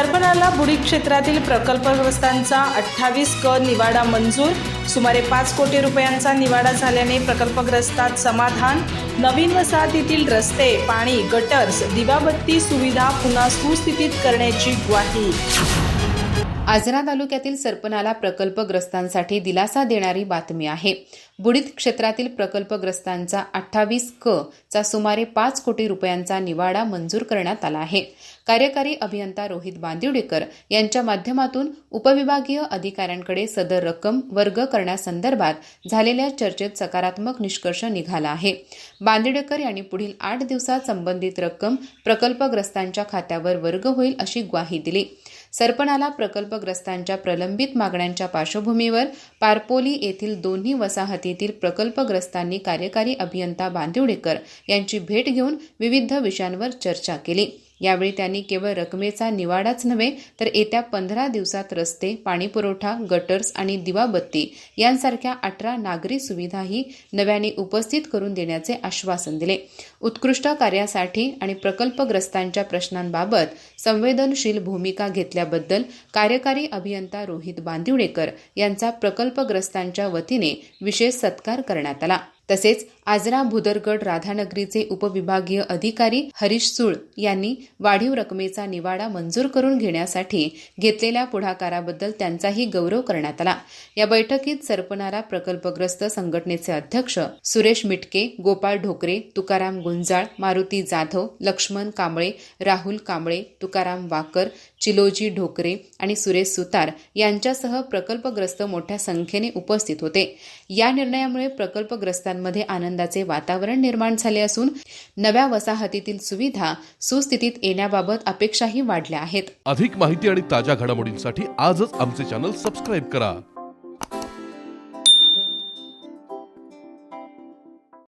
सरपणाला बुडी क्षेत्रातील प्रकल्पग्रस्तांचा अठ्ठावीस क निवाडा मंजूर. सुमारे पाच कोटी रुपयांचा निवाडा झाल्याने प्रकल्पग्रस्तात समाधान. नवीन वसाहतीतील रस्ते पाणी गटर्स दिवाबत्ती सुविधा पुन्हा सुस्थितीत करण्याची ग्वाही. आजरा तालुक्यातील सरपणाला प्रकल्पग्रस्तांसाठी दिलासा देणारी बातमी आहे. बुडीत क्षेत्रातील प्रकल्पग्रस्तांचा अठ्ठावीस क चा सुमारे पाच कोटी रुपयांचा निवाडा मंजूर करण्यात आला आहे. कार्यकारी अभियंता रोहित बांदिवडेकर यांच्या माध्यमातून उपविभागीय अधिकाऱ्यांकडे सदर रक्कम वर्ग करण्यासंदर्भात झालेल्या चर्चेत सकारात्मक निष्कर्ष निघाला आहे. बांदिवडेकर यांनी पुढील आठ दिवसात संबंधित रक्कम प्रकल्पग्रस्तांच्या खात्यावर वर्ग होईल अशी ग्वाही दिली. सरपणाला प्रकल्पग्रस्तांच्या प्रलंबित मागण्यांच्या पार्श्वभूमीवर पारपोली येथील दोन्ही वसाहतीतील प्रकल्पग्रस्तांनी कार्यकारी अभियंता बांदिवडेकर यांची भेट घेऊन विविध विषयांवर चर्चा केली. यावेळी त्यांनी केवळ रकमेचा निवाडाच नव्हे तर येत्या पंधरा दिवसात रस्ते पाणीपुरवठा गटर्स आणि दिवाबत्ती यांसारख्या अठरा नागरी सुविधाही नव्याने उपस्थित करून देण्याचे आश्वासन दिले. उत्कृष्ट कार्यासाठी आणि प्रकल्पग्रस्तांच्या प्रश्नांबाबत संवेदनशील भूमिका घेतल्याबद्दल कार्यकारी अभियंता रोहित बांदिवडेकर यांचा प्रकल्पग्रस्तांच्या वतीने विशेष सत्कार करण्यात आला. तसेच आजरा भुदरगड राधानगरीचे उपविभागीय अधिकारी हरीश सुळ यांनी वाढीव रकमेचा निवाडा मंजूर करून घेण्यासाठी घेतलेल्या पुढाकाराबद्दल त्यांचाही गौरव करण्यात आला. या बैठकीत सरपणारा प्रकल्पग्रस्त संघटनेचे अध्यक्ष सुरेश मिटके गोपाळ ढोकरे तुकाराम गुंजाळ मारुती जाधव लक्ष्मण कांबळे राहुल कांबळे तुकाराम वाकर चिलोजी ढोकरे आणि सुरेश सुतार यांच्यासह प्रकल्पग्रस्त मोठ्या संख्येने उपस्थित होते. या निर्णयामुळे प्रकल्पग्रस्तांमध्ये आनंदाचे वातावरण निर्माण झाले असून नव्या वसाहतीतील सुविधा सुस्थितीत येण्याबाबत अपेक्षाही वाढल्या आहेत. अधिक माहिती आणि ताज्या घडामोडींसाठी आजच आमचे चॅनल सबस्क्राईब करा.